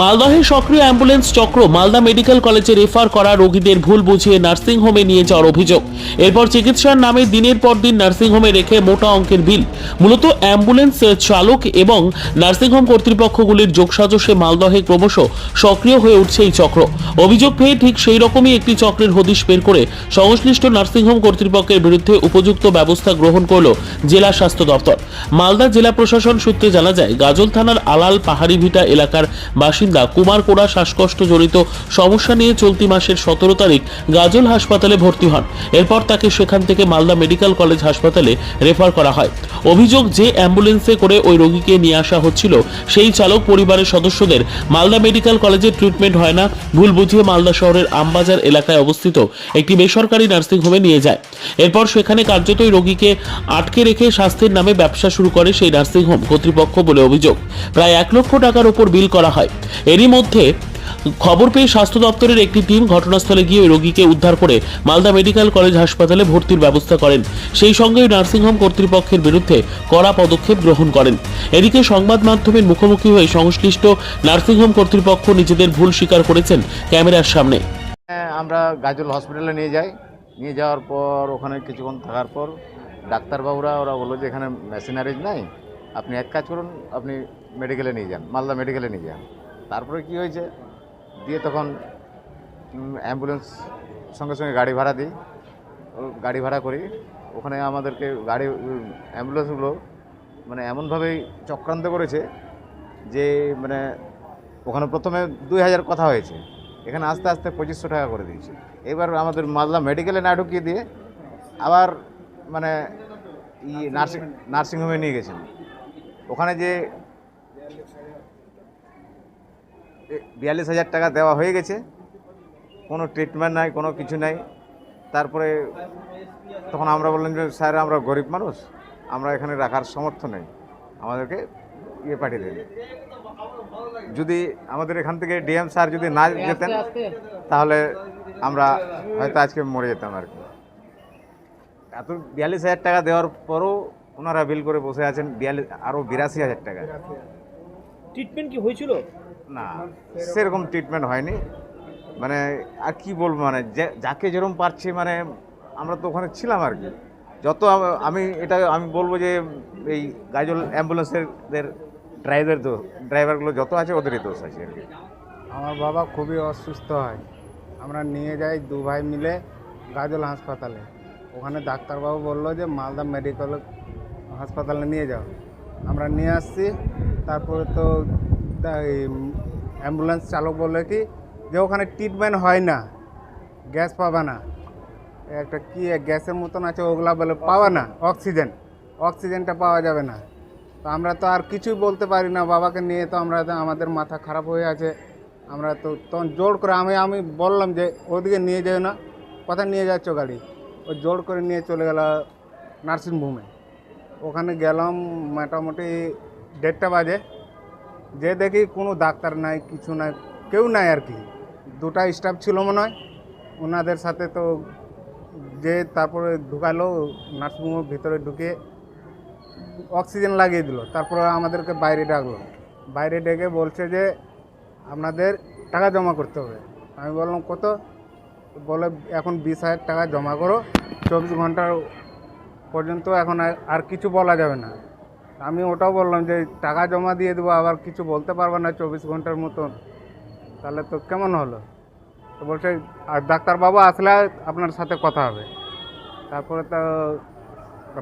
মালদহে সক্রিয় অ্যাম্বুলেন্স চক্র মালদা মেডিকেল কলেজে রেফার করা রোগীদের ভুল বুঝিয়ে নার্সিংহোমে নিয়ে যাওয়ার অভিযোগ। এরপর চিকিৎসার নামে দিনের পর দিন নার্সিংহোমে রেখে মোটা অঙ্কের বিল। মূলত অ্যাম্বুলেন্স চালক এবং নার্সিংহোম কর্তৃপক্ষগুলির যোগসাজশে মালদহে ক্রমশ সক্রিয় হয়ে উঠছে এই চক্র। অভিযোগ পেয়ে ঠিক সেই রকমই একটি চক্রের হদিশ বের করে সংশ্লিষ্ট নার্সিংহোম কর্তৃপক্ষের বিরুদ্ধে উপযুক্ত ব্যবস্থা গ্রহণ করল জেলা স্বাস্থ্য দপ্তর। মালদা জেলা প্রশাসন সূত্রে জানা যায়, গাজল থানার আলাল পাহাড়ি ভিটা এলাকার বাসিন্দা কুমার কোড়া শ্বাসকষ্ট জড়িত সমস্যা নিয়ে চলতি মাসের সতেরো তারিখ গাজল হাসপাতালে ভর্তি হন। এরপর তাকে সেখান থেকে মালদা মেডিকেল কলেজ হাসপাতালে রেফার করা হয়। অভিযোগ যে অ্যাম্বুলেন্সে করে ওই রোগীকে নিয়ে আসা হচ্ছিল, সেই চালক পরিবারের সদস্যদের মালদা মেডিকেল কলেজে ট্রিটমেন্ট হয় না, ভুল বুঝিয়ে মালদা শহরের আমবাজার এলাকায় অবস্থিত একটি বেসরকারি নার্সিংহোমে নিয়ে যায়। এরপর সেখানে কার্যতই রোগীকে আটকে রেখে স্বাস্থ্যের নামে ব্যবসা শুরু করে সেই নার্সিংহোম কর্তৃপক্ষ বলে অভিযোগ। প্রায় এক লক্ষ টাকার উপর বিল করা হয়। এরই মধ্যে খবর পেয়ে স্বাস্থ্য দপ্তরের একটি টিম ঘটনাস্থলে গিয়ে ওই রোগীকে উদ্ধার করে মালদা মেডিকেল কলেজ হাসপাতালে ভর্তির ব্যবস্থা করেন। সেই সঙ্গে নার্সিংহোম কর্তৃপক্ষের বিরুদ্ধে কড়া পদক্ষেপ গ্রহণ করেন। এদিকে সংবাদ মাধ্যমের মুখোমুখি হয়ে সংশ্লিষ্ট নার্সিংহোম কর্তৃপক্ষ নিজেদের ভুল স্বীকার করেছেন ক্যামেরার সামনে। হ্যাঁ, আমরা গাজল হসপিটালে নিয়ে যাই। নিয়ে যাওয়ার পর ওখানে কিছুক্ষণ থাকার পর ডাক্তারবাবুরা ওরা বলল যে এখানে মেশিনারিজ নাই। আপনি এক কাজ করুন আপনি মেডিকেলে নিয়ে যান মালদা মেডিকেলে নিয়ে যান। তারপরে কি হয়েছে? দিয়ে তখন অ্যাম্বুলেন্স সঙ্গে সঙ্গে গাড়ি ভাড়া দিই। গাড়ি ভাড়া করি। ওখানে আমাদেরকে গাড়ি অ্যাম্বুলেন্সগুলো মানে এমনভাবেই চক্রান্ত করেছে যে মানে ওখানে প্রথমে দুই হাজার কথা হয়েছে। এখানে আস্তে আস্তে পঁচিশশো টাকা করে দিয়েছে। এবার আমাদের মালদা মেডিকেলে না ঢুকিয়ে দিয়ে আবার মানে নার্সিং, নার্সিংহোমে নিয়ে গেছেন। ওখানে যে বিয়াল্লিশ হাজার টাকা দেওয়া হয়ে গেছে। কোনো ট্রিটমেন্ট নাই, কোনো কিছু নাই। তারপরে তখন আমরা বললাম যে, স্যার, আমরা গরিব মানুষ। আমরা এখানে রাখার সামর্থ্য নেই। আমাদেরকে ইয়ে পাঠিয়ে দেন। যদি আমাদের এখান থেকে ডিএম স্যার যদি না যেতেন, তাহলে আমরা হয়তো আজকে মরে যেতাম আর কি। এত বিয়াল্লিশ হাজার টাকা দেওয়ার পরও ওনারা বিল করে বসে আছেন বিয়াল্লিশ, আরও বিরাশি হাজার টাকা ট্রিটমেন্ট কি হয়েছিল? না সেরকম ট্রিটমেন্ট হয়নি। মানে আর কি বলব মানে যাকে যেরকম পারছে মানে আমরা তো ওখানে ছিলাম আর কি। যত আমি এটা আমি বলব যে এই গাজল অ্যাম্বুলেন্সের ড্রাইভার দোষ ড্রাইভারগুলো যত আছে ওদেরই দোষ আছে আর কি। আমার বাবা খুবই অসুস্থ হয়। আমরা নিয়ে যাই দু ভাই মিলে গাজল হাসপাতালে। ওখানে ডাক্তারবাবু বলল যে মালদা মেডিকেল হাসপাতালে নিয়ে যাও। আমরা নিয়ে আসছি তারপরে তো অ্যাম্বুলেন্স চালক বলল কি, যে ওখানে ট্রিটমেন্ট হয় না গ্যাস পাবা না। একটা কি গ্যাসের মতন আছে, ওগুলা বলে পাওয়া না অক্সিজেন অক্সিজেনটা পাওয়া যাবে না। তো আমরা তো আর কিছুই বলতে পারি না, বাবাকে নিয়ে তো আমরা আমাদের মাথা খারাপ হয়ে আছে। আমরা তো তখন জোর করে, আমি আমি বললাম যে, ওদিকে নিয়ে যাও না, কোথায় নিয়ে যাচ্ছ গাড়ি? ও জোর করে নিয়ে চলে গেল নার্সিংহোমে। ওখানে গেলাম মোটামুটি দেড়টা বাজে। যে দেখি কোনো ডাক্তার নাই, কিছু নাই, কেউ নাই আর কি। দুটা স্টাফ ছিল মনে হয়। ওনাদের সাথে তো যে তারপরে ঢুকালো নার্সিংহোমের ভিতরে ঢুকে অক্সিজেন লাগিয়ে দিল। তারপরে আমাদেরকে বাইরে ডাকলো। বাইরে ডেকে বলছে যে, আপনাদের টাকা জমা করতে হবে। আমি বললাম, কত? বলে, এখন বিশ হাজার টাকা জমা করো। চব্বিশ ঘণ্টার পর্যন্ত এখন আর- আর কিছু বলা যাবে না। আমি ওটাও বললাম যে টাকা জমা দিয়ে দেবো আবার কিছু বলতে পারব না চব্বিশ ঘণ্টার মতন। তাহলে তো কেমন হলো? তো বলছে আর ডাক্তারবাবু আসলে আপনার সাথে কথা হবে। তারপরে তো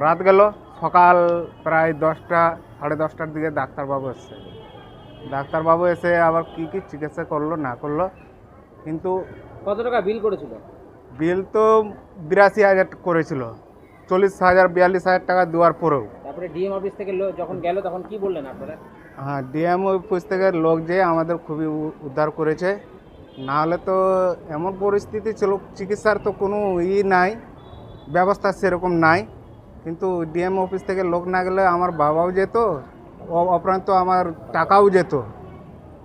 রাত গেল সকাল প্রায় দশটা সাড়ে দশটার দিকে ডাক্তারবাবু এসছে। ডাক্তারবাবু এসে আবার কি কি চিকিৎসা করল না করল কিন্তু কত টাকা বিল করেছিল? বিল তো বিরাশি হাজার করেছিল। চল্লিশ হাজার বিয়াল্লিশ হাজার টাকা দেওয়ার পরেও। তারপরে ডিএম অফিস থেকে যখন গেল তখন কি বললেন আপনারা? হ্যাঁ ডিএম অফিস থেকে লোক যে আমাদের খুবই উ- উদ্ধার করেছে। না হলে তো এমন পরিস্থিতি ছিল চিকিৎসার তো কোনো ই নাই ব্যবস্থা সেরকম নাই। কিন্তু ডিএম অফিস থেকে লোক না গেলে আমার বাবাও যেত ও- অপরান্ত আমার টাকাও যেত।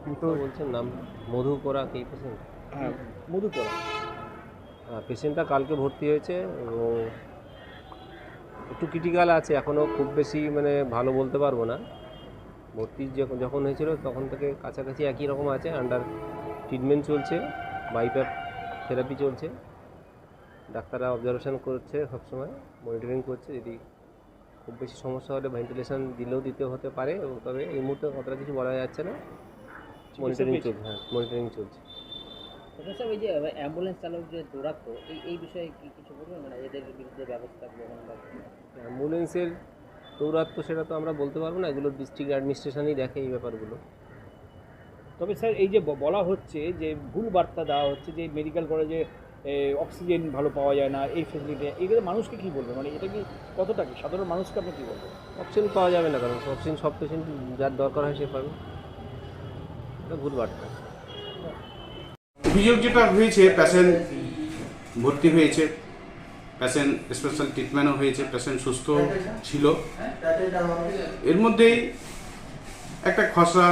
কিন্তু বলছেন নাম মধু কোরা কি পেশেন্ট হ্যাঁ মধুপুরা পেশেন্টটা কালকে ভর্তি হয়েছে এবং একটু ক্রিটিক্যাল আছে এখনও খুব বেশি মানে ভালো বলতে পারব না। ভর্তি যখন যখন হয়েছিল তখন থেকে কাছাকাছি একই রকম আছে আন্ডার ট্রিটমেন্ট চলছে বাইপ্যাপ থেরাপি চলছে। ডাক্তাররা অবজারভেশন করছে সবসময় মনিটরিং করছে যদি খুব বেশি সমস্যা হলে ভেন্টিলেশন দিলেও দিতে হতে পারে তবে এই মুহূর্তে কতটা কিছু বলা যাচ্ছে না। মনিটরিং চলছে হ্যাঁ মনিটরিং চলছে। স্যার ওই যে অ্যাম্বুলেন্স চালক যে দৌড়াতো এই এই বিষয়ে কি কিছু বলবেন? মানে এদের বিরুদ্ধে ব্যবস্থা গ্রহণ বা অ্যাম্বুলেন্সের দৌরাত্ম সেটা তো আমরা বলতে পারব না এগুলো ডিস্ট্রিক্ট অ্যাডমিনিস্ট্রেশনই দেখে এই ব্যাপারগুলো। তবে স্যার এই যে বলা হচ্ছে যে ভুল বার্তা দেওয়া হচ্ছে যে মেডিকেল কলেজে অক্সিজেন ভালো পাওয়া যায় না এই ফেসিলিটি এগুলো মানুষকে কী বলবে? মানে এটা কি কতটা কি? সাধারণ মানুষকে আপনি কী বলবেন? অক্সিজেন পাওয়া যাবে না কারণ অপশন সব পেশেন্ট যার দরকার হয় সে পাবে। এটা ভুল বার্তা। অভিযোগ যেটা হয়েছে পেশেন্ট ভর্তি হয়েছে পেশেন্ট স্পেশাল ট্রিটমেন্টও হয়েছে পেশেন্ট সুস্থ ছিল। এর মধ্যেই একটা খসড়া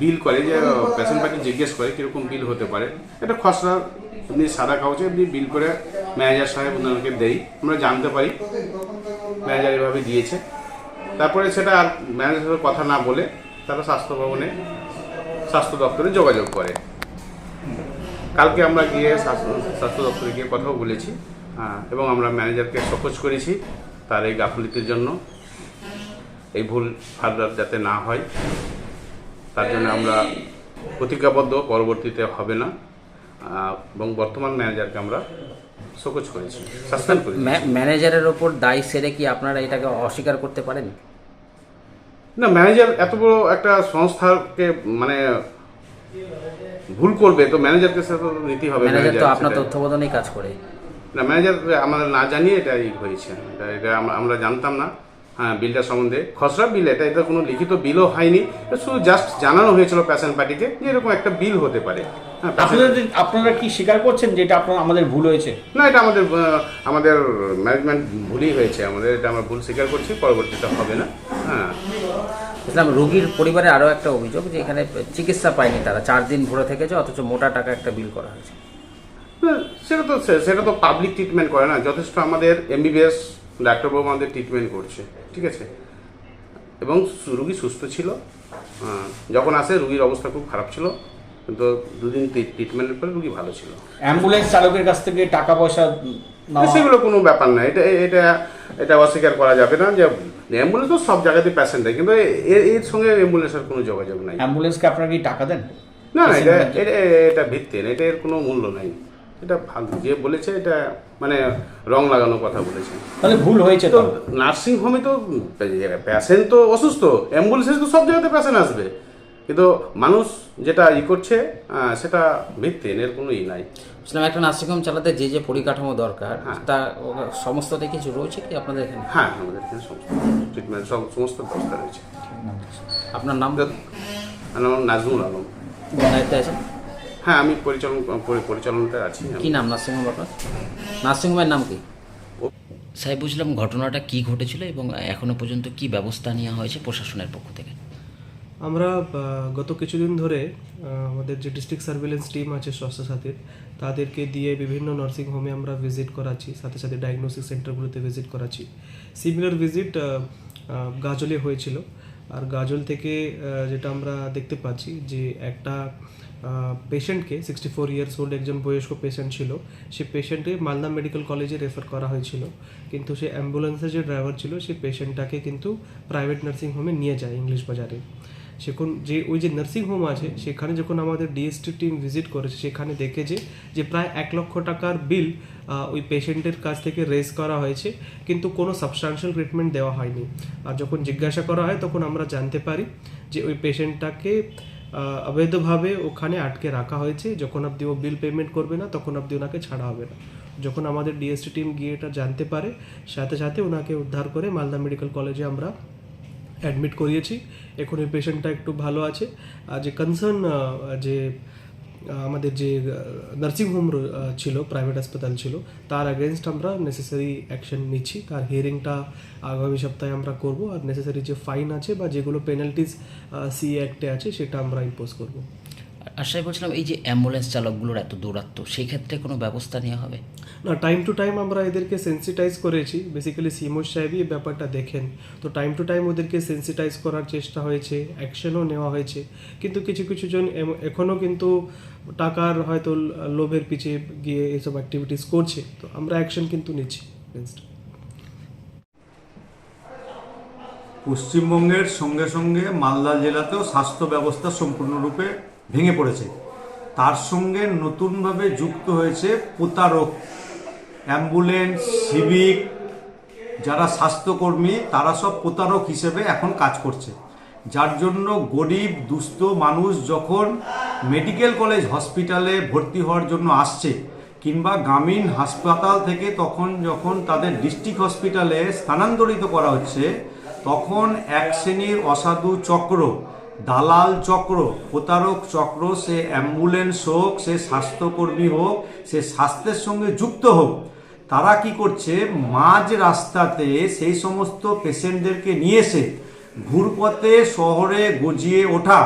বিল করে, যে পেশেন্ট পার্টি জিজ্ঞেস করে কীরকম বিল হতে পারে। একটা খসড়া এমনি সাদা কাগজে এমনি বিল করে ম্যানেজার সাহেব ওনাকে দেই, আমরা জানতে পারি। ম্যানেজার এভাবে দিয়েছে। তারপরে সেটা আর ম্যানেজারের সাথে কথা না বলে তারা স্বাস্থ্য ভবনে স্বাস্থ্য দপ্তরে যোগাযোগ করে। কালকে আমরা গিয়ে স্বাস্থ্য স্বাস্থ্য দপ্তরে গিয়ে কথাও বলেছি হ্যাঁ, এবং আমরা ম্যানেজারকে সকোচ করেছি তার এই গাফলিতির জন্য। এই ভুল ফার্দার যাতে না হয় তার জন্য আমরা প্রতিজ্ঞাবদ্ধ পরবর্তীতে হবে না এবং বর্তমান ম্যানেজারকে আমরা সকোচ করেছি সাসপেন্ড করেছি। ম্যানেজারের ওপর দায় সেরে কি আপনারা এটাকে অস্বীকার করতে পারেন? না ম্যানেজার এত বড় একটা সংস্থাকে মানে ভুল করবে তো ম্যানেজারকে সাথে তো নিতেই হবে ম্যানেজার তো আপনার তত্ত্বাবধানেই কাজ করে। না ম্যানেজার আমাদের না জানিয়ে এটা ই হয়েছে। এটা এটা আমরা- জানতাম না। হ্যাঁ বিলটা সম্বন্ধে। খসড়া বিল এটা এটা কোনো লিখিত বিলও হয়নি। এটা শুধু জাস্ট জানানো হয়েছিল প্যাশন পার্টিকে যে এরকম একটা বিল হতে পারে। হ্যাঁ আপনারা কি স্বীকার করছেন যে এটা আপনার আমাদের ভুল হয়েছে? না এটা আমাদের আমাদের ম্যানেজমেন্ট ভুলই হয়েছে। আমাদের এটা আমরা ভুল স্বীকার করছি পরবর্তীতে হবে না। হ্যাঁ। ইসলাম রোগীর পরিবারে আরও একটা অভিযোগ যে এখানে চিকিৎসা পায়নি তারা চার দিন ভরে থেকেছে অথচ মোটা টাকা একটা বিল করা হয়েছে। সেটা তো সে- সেটা তো পাবলিক ট্রিটমেন্ট করে না যথেষ্ট আমাদের এমবিবিএস ডাক্তারবাবু আমাদের ট্রিটমেন্ট করছে ঠিক আছে? এবং রুগী সুস্থ ছিল যখন আসে রুগীর অবস্থা খুব খারাপ ছিল কিন্তু দুদিন ট্রিটমেন্টের পরে রুগী ভালো ছিল। অ্যাম্বুলেন্স চালকের কাছ থেকে টাকা পয়সা সেগুলো কোনো ব্যাপার না। এটা এটা এটা অস্বীকার করা যাবে না যে অ্যাম্বুলেন্স তো সব জায়গাতে প্যাসেন্ট দেয় কিন্তু এ- এর সঙ্গে অ্যাম্বুলেন্সের কোনো যোগাযোগ নাই। অ্যাম্বুলেন্সকে আপনারা কি টাকা দেন? না না এটা এটা এটা ভিত্তিহীন এটা এর কোনো মূল্য নাই। এটা ভালো যে বলেছে এটা মানে রং লাগানো কথা বলেছে। তাহলে ভুল হয়েছে তো নার্সিং হোমে তো পেশেন্ট তো অসুস্থ অ্যাম্বুলেন্সে তো সব জায়গাতে পেশেন্ট আসবে। কিন্তু মানুষ যেটা ই করছে সেটা ভিত্তিহীন এর কোনো ই নাই। ইসলাম একটা নার্সিংহোম চালাতে যে যে পরিকাঠামো দরকার হ্যাঁ। তা সমস্তটাই কিছু রয়েছে কি আপনাদের এখানে? হ্যাঁ আমাদের এখানে সমস্ত ট্রিটমেন্ট সব সমস্ত ব্যবস্থা রয়েছে। আপনার নাম? আমার নাম নাজমুল আলম। দায়িত্বে আছেন? হ্যাঁ আমি পরিচালন পরি- পরিচালনাতে আছি। কি নাম নার্সিংহোম আপনার? নার্সিংহোমের নাম কি? সাহেব বুঝলাম ঘটনাটা কি ঘটেছিল এবং এখনও পর্যন্ত কি ব্যবস্থা নেওয়া হয়েছে প্রশাসনের পক্ষ থেকে? আমরা গত কিছুদিন ধরে আমাদের যে ডিস্ট্রিক্ট সার্ভিলেন্স টিম আছে স্বাস্থ্যসাথীর তাদেরকে দিয়ে বিভিন্ন নার্সিং হোমে আমরা ভিজিট করাচ্ছি। সাথে সাথে ডায়াগনোসিস সেন্টারগুলোতে ভিজিট করাচ্ছি। সিমিলার ভিজিট গাজলে হয়েছিল। আর গাজল থেকে যেটা আমরা দেখতে পাচ্ছি যে একটা পেশেন্টকে সিক্সটি ফোর ইয়ার্স ওল্ড একজন বয়স্ক পেশেন্ট ছিল। সে পেশেন্টকে মালদা মেডিকেল কলেজে রেফার করা হয়েছিল। কিন্তু সে অ্যাম্বুলেন্সের যে ড্রাইভার ছিল, সে পেশেন্টটাকে কিন্তু প্রাইভেট নার্সিং হোমে নিয়ে যায় ইংলিশ বাজারে। সেখন যে ওই যে নার্সিং হোম আছে, সেখানে যখন আমাদের ডিএসটি টিম ভিজিট করেছে, সেখানে দেখেছে যে প্রায় এক লক্ষ টাকার বিল ওই পেশেন্টের কাছ থেকে রেজ করা হয়েছে, কিন্তু কোনো সাবস্টান্সিয়াল ট্রিটমেন্ট দেওয়া হয়নি। আর যখন জিজ্ঞাসা করা হয়, তখন আমরা জানতে পারি যে ওই পেশেন্টটাকে অবৈধভাবে ওখানে আটকে রাখা হয়েছে। যখন অবধি ও বিল পেমেন্ট করবে না, তখন অবধি ওনাকে ছাড়া হবে না। যখন আমাদের ডিএসটি টিম গিয়ে এটা জানতে পারে, সাথে সাথে ওনাকে উদ্ধার করে মালদা মেডিকেল কলেজে আমরা অ্যাডমিট করিয়েছি। এখন এই পেশেন্টটা একটু ভালো আছে। আর যে কনসার্ন যে আমাদের যে নার্সিংহোম ছিল প্রাইভেট হাসপাতাল ছিল, তার অ্যাগেনস্ট আমরা নেসেসারি অ্যাকশন নিচ্ছি। তার হিয়ারিংটা আগামী সপ্তাহে আমরা করব। আর নেসেসারি যে ফাইন আছে বা যেগুলো পেনাল্টিস সি অ্যাক্টে আছে, সেটা আমরা ইম্পোজ করব। আর সাহেব বলছিলাম এই যে অ্যাম্বুলেন্স চালকগুলোর এত দৌরাত্ম সেই ক্ষেত্রে কোনো ব্যবস্থা নেওয়া হবে? না টাইম টু টাইম আমরা এদেরকে সেন্সিটাইজ করেছি। বেসিক্যালি সিমোর সাহেবই এই ব্যাপারটা দেখেন। তো টাইম টু টাইম ওদেরকে সেন্সিটাইজ করার চেষ্টা হয়েছে অ্যাকশনও নেওয়া হয়েছে। কিন্তু কিছু কিছু জন এখনও কিন্তু টাকার হয়তো লোভের পিছিয়ে গিয়ে এসব অ্যাক্টিভিটিস করছে। তো আমরা অ্যাকশন কিন্তু নিচ্ছি পশ্চিমবঙ্গের সঙ্গে সঙ্গে মালদা জেলাতেও স্বাস্থ্য ব্যবস্থা সম্পূর্ণরূপে ভেঙে পড়েছে। তার সঙ্গে নতুনভাবে যুক্ত হয়েছে প্রতারক, অ্যাম্বুলেন্স, সিভিক, যারা স্বাস্থ্যকর্মী, তারা সব প্রতারক হিসেবে এখন কাজ করছে। যার জন্য গরিব, দুস্থ মানুষ যখন মেডিকেল কলেজ, হসপিটালে ভর্তি হওয়ার জন্য আসছে কিংবা গ্রামীণ হাসপাতাল থেকে তখন যখন তাদের ডিস্ট্রিক্ট হসপিটালে স্থানান্তরিত করা হচ্ছে, তখন এক শ্রেণির অসাধু চক্র দালাল চক্র, প্রতারক চক্র, সে অ্যাম্বুলেন্স হোক, সে স্বাস্থ্যকর্মী হোক, সে স্বাস্থ্যের সঙ্গে যুক্ত হোক, তারা কি করছে? মাঝ রাস্তাতে সেই সমস্ত পেশেন্টদেরকে নিয়ে এসে ঘুরপথে শহরে গজিয়ে ওঠা,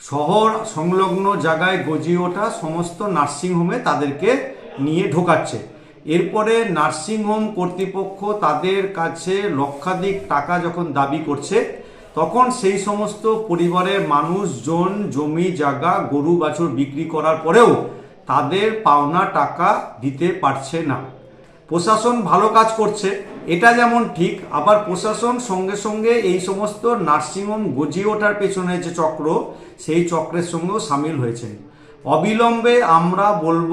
শহর সংলগ্ন জায়গায় গজিয়ে ওঠা সমস্ত নার্সিংহোমে তাদেরকে নিয়ে ঢোকাচ্ছে। এরপরে নার্সিংহোম কর্তৃপক্ষ তাদের কাছে লক্ষাধিক টাকা যখন দাবি করছে তখন সেই সমস্ত পরিবারের মানুষজন জমি, জায়গা, গরু, বাছুর বিক্রি করার পরেও তাদের পাওনা টাকা দিতে পারছে না। প্রশাসন ভালো কাজ করছে, এটা যেমন ঠিক, আবার প্রশাসন সঙ্গে সঙ্গে এই সমস্ত নার্সিংহোম গজিয়ে ওঠার পেছনে যে চক্র, সেই চক্রের সঙ্গেও সামিল হয়েছেন অবিলম্বে আমরা বলব,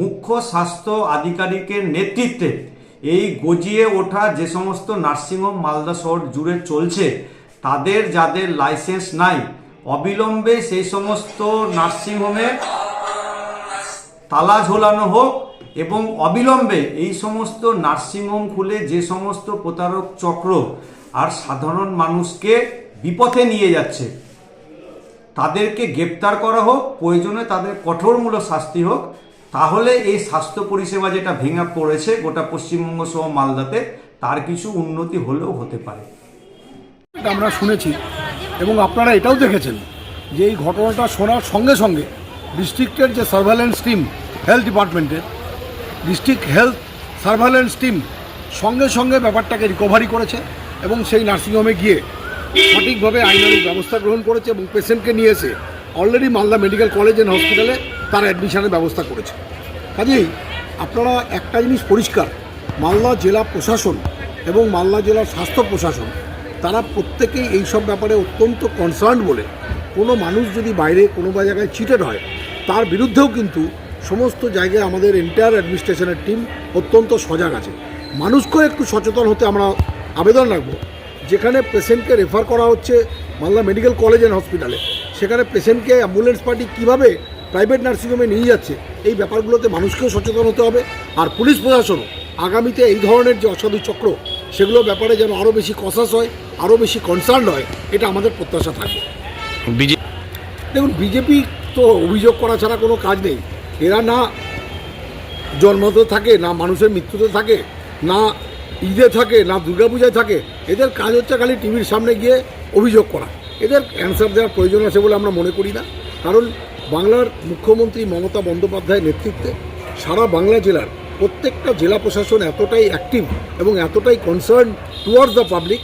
মুখ্য স্বাস্থ্য আধিকারিকের নেতৃত্বে এই গজিয়ে ওঠা যে সমস্ত নার্সিংহোম মালদা শহর জুড়ে চলছে তাদের যাদের লাইসেন্স নাই, অবিলম্বে সেই সমস্ত নার্সিংহোমে তালা ঝোলানো হোক এবং অবিলম্বে এই সমস্ত নার্সিংহোম খুলে যে সমস্ত প্রতারক চক্র আর সাধারণ মানুষকে বিপথে নিয়ে যাচ্ছে, তাদেরকে গ্রেপ্তার করা হোক, প্রয়োজনে তাদের কঠোরমূলক শাস্তি হোক, তাহলে এই স্বাস্থ্য পরিষেবা যেটা ভেঙে পড়েছে গোটা পশ্চিমবঙ্গ সহ মালদাতে, তার কিছু উন্নতি হলেও হতে পারে। আমরা শুনেছি এবং আপনারা এটাও দেখেছেন যে এই ঘটনাটা শোনার সঙ্গে সঙ্গে ডিস্ট্রিক্টের যে সার্ভেলেন্স টিম হেলথ ডিপার্টমেন্টের ডিস্ট্রিক্ট হেলথ সার্ভেলেন্স টিম সঙ্গে সঙ্গে ব্যাপারটাকে রিকভারি করেছে এবং সেই নার্সিংহোমে গিয়ে সঠিকভাবে আইনানুগ ব্যবস্থা গ্রহণ করেছে এবং পেশেন্টকে নিয়ে এসে already Malda medical college and হসপিটালে তার অ্যাডমিশনের ব্যবস্থা করেছে। কাজেই আপনারা একটা জিনিস পরিষ্কার, মালদা জেলা প্রশাসন এবং মালদা জেলার স্বাস্থ্য প্রশাসন তারা প্রত্যেকেই এই সব ব্যাপারে অত্যন্ত কনসার্ন বলে। কোনো মানুষ যদি বাইরে কোনো বা জায়গায় চিটেড হয়, তার বিরুদ্ধেও কিন্তু সমস্ত জায়গায় আমাদের এন্টায়ার অ্যাডমিনিস্ট্রেশনের টিম অত্যন্ত সজাগ আছে। মানুষকেও একটু সচেতন হতে আমরা আবেদন রাখব। যেখানে পেশেন্টকে রেফার করা হচ্ছে মালদা মেডিকেল কলেজ অ্যান্ড হসপিটালে সেখানে পেশেন্টকে অ্যাম্বুলেন্স পার্টি কীভাবে প্রাইভেট নার্সিংহোমে নিয়ে যাচ্ছে, এই ব্যাপারগুলোতে মানুষকেও সচেতন হতে হবে। আর পুলিশ প্রশাসনও আগামীতে এই ধরনের যে অসাধু চক্র সেগুলো ব্যাপারে যেন আরও বেশি কসাস হয়। আরও বেশি কনসার্ন হয় এটা আমাদের প্রত্যাশা থাকবে দেখুন বিজেপি তো অভিযোগ করা ছাড়া কোনো কাজ নেই। এরা না জন্মতে থাকে না মানুষের মৃত্যুতে থাকে না ঈদে থাকে না দুর্গাপূজায় থাকে। এদের কাজ হচ্ছে খালি টিভির সামনে গিয়ে অভিযোগ করা। এদের অ্যান্সার দেওয়ার প্রয়োজন আছে বলে আমরা মনে করি না। কারণ বাংলার মুখ্যমন্ত্রী মমতা বন্দ্যোপাধ্যায়ের নেতৃত্বে সারা বাংলা জেলার প্রত্যেকটা জেলা প্রশাসন এতটাই অ্যাক্টিভ এবং এতটাই কনসার্ন টুয়ার্ডস দ্য পাবলিক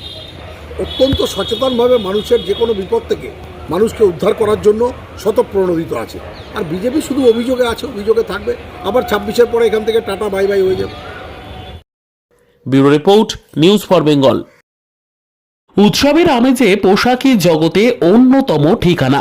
অত্যন্ত সচেতনভাবে মানুষের যে কোনো বিপদ থেকে মানুষকে উদ্ধার করার জন্য শতপ্রণোদিত আছে। আর বিজেপি শুধু অভিযোগে আছে অভিযোগে থাকবে। আবার ছাব্বিশের পরে এখান থেকে টাটা বাই বাই হয়ে যাবে। Bureau report news for Bengal. উৎসবের আমেজে পোশাকি জগতে অন্যতম ঠিকানা।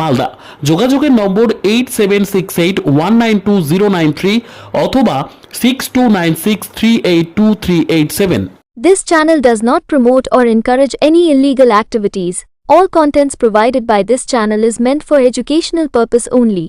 মালদা যোগাযোগের নম্বর eight seven six eight one nine two zero nine three অথবা six two nine six three eight two three eight seven This channel does not promote or encourage any illegal activities. All contents provided by this channel is meant for educational purpose only.